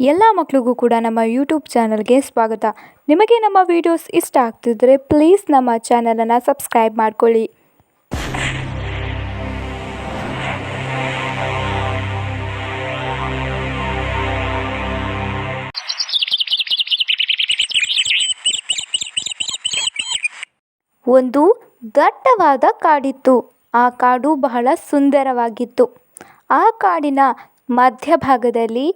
ಎಲ್ಲ ಮಕ್ಕಳಿಗೂ ಕೂಡ ನಮ್ಮ ಯೂಟ್ಯೂಬ್ ಚಾನಲ್ಗೆ ಸ್ವಾಗತ. ನಿಮಗೆ ನಮ್ಮ ವಿಡಿಯೋಸ್ ಇಷ್ಟ ಆಗ್ತಿದ್ರೆ ಪ್ಲೀಸ್ ನಮ್ಮ ಚಾನಲನ್ನು ಸಬ್ಸ್ಕ್ರೈಬ್ ಮಾಡ್ಕೊಳ್ಳಿ. ಒಂದು ದಟ್ಟವಾದ ಕಾಡಿತ್ತು. ಆ ಕಾಡು ಬಹಳ ಸುಂದರವಾಗಿತ್ತು. ಆ ಕಾಡಿನ ಮಧ್ಯಭಾಗದಲ್ಲಿ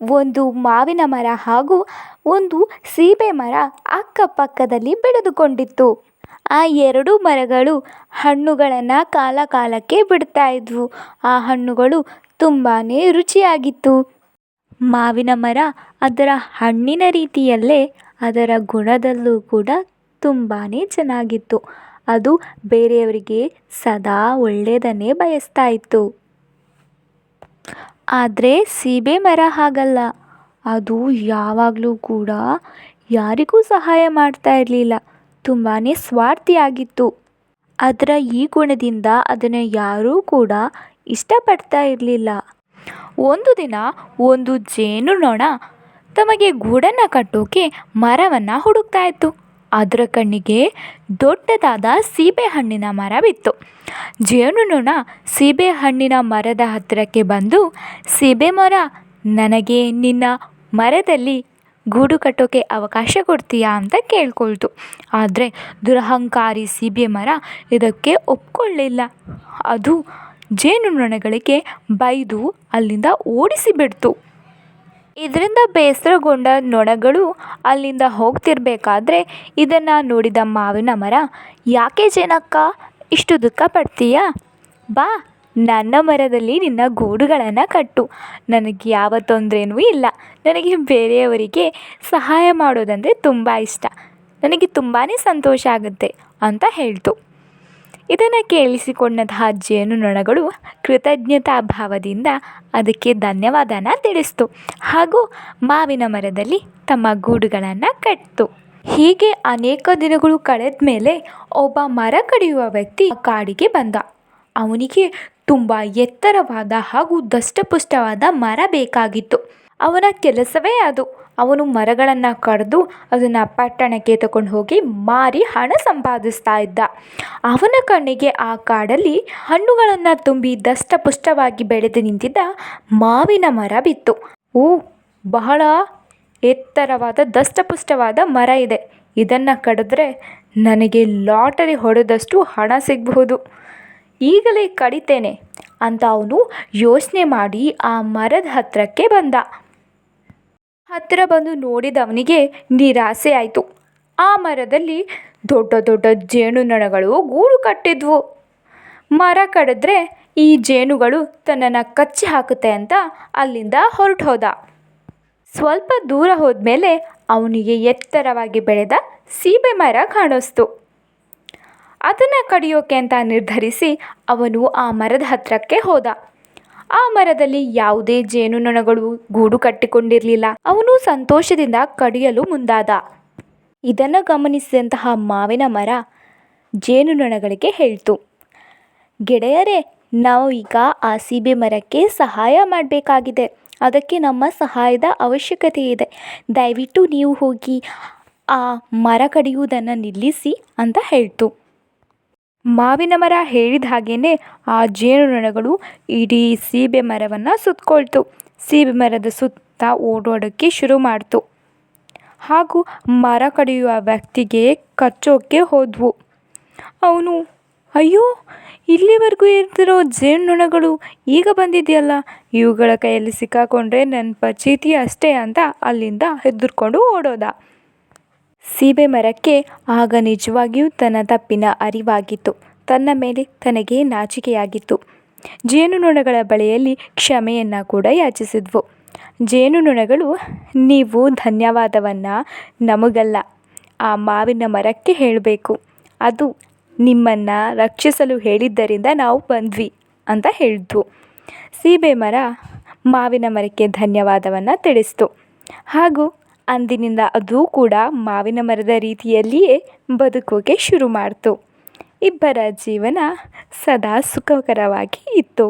ಒಂದು ಮಾವಿನ ಮರ ಹಾಗೂ ಒಂದು ಸೀಬೆ ಮರ ಅಕ್ಕಪಕ್ಕದಲ್ಲಿ ಬೆಳೆದುಕೊಂಡಿತ್ತು. ಆ ಎರಡು ಮರಗಳು ಹಣ್ಣುಗಳನ್ನು ಕಾಲ ಕಾಲಕ್ಕೆ ಬಿಡ್ತಾ ಇದ್ವು. ಆ ಹಣ್ಣುಗಳು ತುಂಬಾ ರುಚಿಯಾಗಿತ್ತು. ಮಾವಿನ ಮರ ಅದರ ಹಣ್ಣಿನ ರೀತಿಯಲ್ಲೇ ಅದರ ಗುಣದಲ್ಲೂ ಕೂಡ ತುಂಬಾ ಚೆನ್ನಾಗಿತ್ತು. ಅದು ಬೇರೆಯವರಿಗೆ ಸದಾ ಒಳ್ಳೆಯದನ್ನೇ ಬಯಸ್ತಾ ಇತ್ತು. ಆದರೆ ಸೀಬೆ ಮರ ಹಾಗಲ್ಲ. ಅದು ಯಾವಾಗಲೂ ಕೂಡ ಯಾರಿಗೂ ಸಹಾಯ ಮಾಡ್ತಾ ಇರಲಿಲ್ಲ. ತುಂಬಾ ಸ್ವಾರ್ಥಿಯಾಗಿತ್ತು. ಅದರ ಈ ಗುಣದಿಂದ ಅದನ್ನು ಯಾರೂ ಕೂಡ ಇಷ್ಟಪಡ್ತಾ ಇರಲಿಲ್ಲ. ಒಂದು ದಿನ ಒಂದು ಜೇನುನೊಣ ತಮಗೆ ಗೂಡನ್ನು ಕಟ್ಟೋಕೆ ಮರವನ್ನು ಹುಡುಕ್ತಾ ಇತ್ತು. ಅದರ ಕಣ್ಣಿಗೆ ದೊಡ್ಡದಾದ ಸೀಬೆಹಣ್ಣಿನ ಮರವಿತ್ತು. ಜೇನುನೊಣ ಸೀಬೆಹಣ್ಣಿನ ಮರದ ಹತ್ತಿರಕ್ಕೆ ಬಂದು, ಸೀಬೆ ಮರ, ನನಗೆ ನಿನ್ನ ಮರದಲ್ಲಿ ಗೂಡು ಕಟ್ಟೋಕೆ ಅವಕಾಶ ಕೊಡ್ತೀಯಾ ಅಂತ ಕೇಳ್ಕೊಳ್ತು. ಆದರೆ ದುರಹಂಕಾರಿ ಸೀಬೆ ಮರ ಇದಕ್ಕೆ ಒಪ್ಕೊಳ್ಳಿಲ್ಲ. ಅದು ಜೇನುನೊಣಗಳಿಗೆ ಬೈದು ಅಲ್ಲಿಂದ ಓಡಿಸಿಬಿಡ್ತು ಇದರಿಂದ ಬೇಸರಗೊಂಡ ನೊಣಗಳು ಅಲ್ಲಿಂದ ಹೋಗ್ತಿರ್ಬೇಕಾದ್ರೆ ಇದನ್ನು ನೋಡಿದ ಮಾವಿನ ಮರ, ಯಾಕೆ ಜೇನಕ್ಕ, ಇಷ್ಟು ದುಃಖ ಪಡ್ತೀಯಾ? ಬಾ, ನನ್ನ ಮರದಲ್ಲಿ ನಿನ್ನ ಗೂಡುಗಳನ್ನು ಕಟ್ಟು. ನನಗೆ ಯಾವ ತೊಂದರೆನೂ ಇಲ್ಲ. ನನಗೆ ಬೇರೆಯವರಿಗೆ ಸಹಾಯ ಮಾಡೋದಂದರೆ ತುಂಬ ಇಷ್ಟ. ನನಗೆ ತುಂಬಾ ಸಂತೋಷ ಆಗುತ್ತೆ, ಅಂತ ಹೇಳ್ತು. ಇದನ್ನು ಕೇಳಿಸಿಕೊಂಡಂತಹ ಜೇನುನೊಣಗಳು ಕೃತಜ್ಞತಾ ಭಾವದಿಂದ ಅದಕ್ಕೆ ಧನ್ಯವಾದನ ತಿಳಿಸ್ತು. ಹಾಗೂ ಮಾವಿನ ಮರದಲ್ಲಿ ತಮ್ಮ ಗೂಡುಗಳನ್ನು ಕಟ್ಟಿತು ಹೀಗೆ ಅನೇಕ ದಿನಗಳು ಕಳೆದ ಮೇಲೆ ಒಬ್ಬ ಮರ ಕಡಿಯುವ ವ್ಯಕ್ತಿ ಕಾಡಿಗೆ ಬಂದ. ಅವನಿಗೆ ತುಂಬ ಎತ್ತರವಾದ ಹಾಗೂ ದಷ್ಟಪುಷ್ಟವಾದ ಮರ ಬೇಕಾಗಿತ್ತು. ಅವನ ಕೆಲಸವೇ ಅದು. ಅವನು ಮರಗಳನ್ನು ಕಡಿದು ಅದನ್ನು ಪಟ್ಟಣಕ್ಕೆ ತಗೊಂಡು ಹೋಗಿ ಮಾರಿ ಹಣ ಸಂಪಾದಿಸ್ತಾ ಇದ್ದ. ಅವನ ಕಣ್ಣಿಗೆ ಆ ಕಾಡಲ್ಲಿ ಹಣ್ಣುಗಳನ್ನು ತುಂಬಿ ದಷ್ಟಪುಷ್ಟವಾಗಿ ಬೆಳೆದು ನಿಂತಿದ್ದ ಮಾವಿನ ಮರ ಬಿತ್ತು. ಓ, ಬಹಳ ಎತ್ತರವಾದ, ದಷ್ಟಪುಷ್ಟವಾದ ಮರ ಇದೆ. ಇದನ್ನು ಕಡಿದ್ರೆ ನನಗೆ ಲಾಟರಿ ಹೊಡೆದಷ್ಟು ಹಣ ಸಿಗಬಹುದು. ಈಗಲೇ ಕಡಿತೇನೆ ಅಂತ ಅವನು ಯೋಚನೆ ಮಾಡಿ ಆ ಮರದ ಹತ್ತಿರಕ್ಕೆ ಬಂದ. ಹತ್ತಿರ ಬಂದು ನೋಡಿದವನಿಗೆ ನಿರಾಸೆ ಆಯಿತು. ಆ ಮರದಲ್ಲಿ ದೊಡ್ಡ ದೊಡ್ಡ ಜೇನುನೊಣಗಳು ಗೂಡು ಕಟ್ಟಿದ್ವು. ಮರ ಕಡಿದ್ರೆ ಈ ಜೇನುಗಳು ತನ್ನನ್ನು ಕಚ್ಚಿ ಹಾಕುತ್ತೆ ಅಂತ ಅಲ್ಲಿಂದ ಹೊರಟು ಹೋದ. ಸ್ವಲ್ಪ ದೂರ ಹೋದ್ಮೇಲೆ ಅವನಿಗೆ ಎತ್ತರವಾಗಿ ಬೆಳೆದ ಸೀಬೆ ಮರ ಕಾಣಿಸ್ತು. ಅದನ್ನು ಕಡಿಯೋಕೆ ಅಂತ ನಿರ್ಧರಿಸಿ ಅವನು ಆ ಮರದ ಹತ್ತಿರಕ್ಕೆ ಹೋದ. ಆ ಮರದಲ್ಲಿ ಯಾವುದೇ ಜೇನುನೊಣಗಳು ಗೂಡು ಕಟ್ಟಿಕೊಂಡಿರಲಿಲ್ಲ. ಅವನು ಸಂತೋಷದಿಂದ ಕಡಿಯಲು ಮುಂದಾದ. ಇದನ್ನು ಗಮನಿಸಿದಂತಹ ಮಾವಿನ ಮರ ಜೇನುನೊಣಗಳಿಗೆ ಹೇಳ್ತು. ಗೆಳೆಯರೇ, ನಾವು ಈಗ ಆ ಸೀಬೆ ಮರಕ್ಕೆ ಸಹಾಯ ಮಾಡಬೇಕಾಗಿದೆ. ಅದಕ್ಕೆ ನಮ್ಮ ಸಹಾಯದ ಅವಶ್ಯಕತೆ ಇದೆ. ದಯವಿಟ್ಟು ನೀವು ಹೋಗಿ ಆ ಮರ ಕಡಿಯುವುದನ್ನು ನಿಲ್ಲಿಸಿ ಅಂತ ಹೇಳ್ತು. ಮಾವಿನ ಮರ ಹೇಳಿದ ಹಾಗೇನೆ ಆ ಜೇನುನೊಣಗಳು ಇಡೀ ಸೀಬೆ ಮರವನ್ನು ಸುತ್ತಕೊಳ್ತು ಸೀಬೆ ಮರದ ಸುತ್ತ ಓಡೋಡೋಕ್ಕೆ ಶುರು ಮಾಡ್ತು. ಹಾಗೂ ಮರ ಕಡಿಯುವ ವ್ಯಕ್ತಿಗೆ ಕಚ್ಚೋಕ್ಕೆ ಹೋದ್ವು. ಅವನು, ಅಯ್ಯೋ, ಇಲ್ಲಿವರೆಗೂ ಇರ್ತಿರೋ ಜೇನುನೊಣಗಳು ಈಗ ಬಂದಿದೆಯಲ್ಲ? ಇವುಗಳ ಕೈಯಲ್ಲಿ ಸಿಕ್ಕಾಕೊಂಡ್ರೆ ನನ್ನ ಪಚೀತಿ ಅಷ್ಟೇ ಅಂತ ಅಲ್ಲಿಂದ ಹೆದರ್ಕೊಂಡು ಓಡೋದ. ಸೀಬೆ ಮರಕ್ಕೆ ಆಗ ನಿಜವಾಗಿಯೂ ತನ್ನ ತಪ್ಪಿನ ಅರಿವಾಗಿತ್ತು. ತನ್ನ ಮೇಲೆ ತನಗೆ ನಾಚಿಕೆಯಾಗಿತ್ತು. ಜೇನುನೊಣಗಳ ಬಳಿಯಲ್ಲಿ ಕ್ಷಮೆಯನ್ನು ಕೂಡ ಯಾಚಿಸಿದ್ವು. ಜೇನುನೊಣಗಳು, ನೀವು ಧನ್ಯವಾದವನ್ನು ನಮಗಲ್ಲ. ಆ ಮಾವಿನ ಮರಕ್ಕೆ ಹೇಳಬೇಕು. ಅದು ನಿಮ್ಮನ್ನು ರಕ್ಷಿಸಲು ಹೇಳಿದ್ದರಿಂದ ನಾವು ಬಂದ್ವಿ ಅಂತ ಹೇಳಿದ್ವು. ಸೀಬೆ ಮರ ಮಾವಿನ ಮರಕ್ಕೆ ಧನ್ಯವಾದವನ್ನು ತಿಳಿಸ್ತು. ಹಾಗೂ ಅಂದಿನಿಂದ ಅದು ಕೂಡ ಮಾವಿನ ಮರದ ರೀತಿಯಲ್ಲಿಯೇ ಬದುಕೋಕೆ ಶುರು ಮಾಡಿತು ಇಬ್ಬರ ಜೀವನ ಸದಾ ಸುಖಕರವಾಗಿ ಇತ್ತು.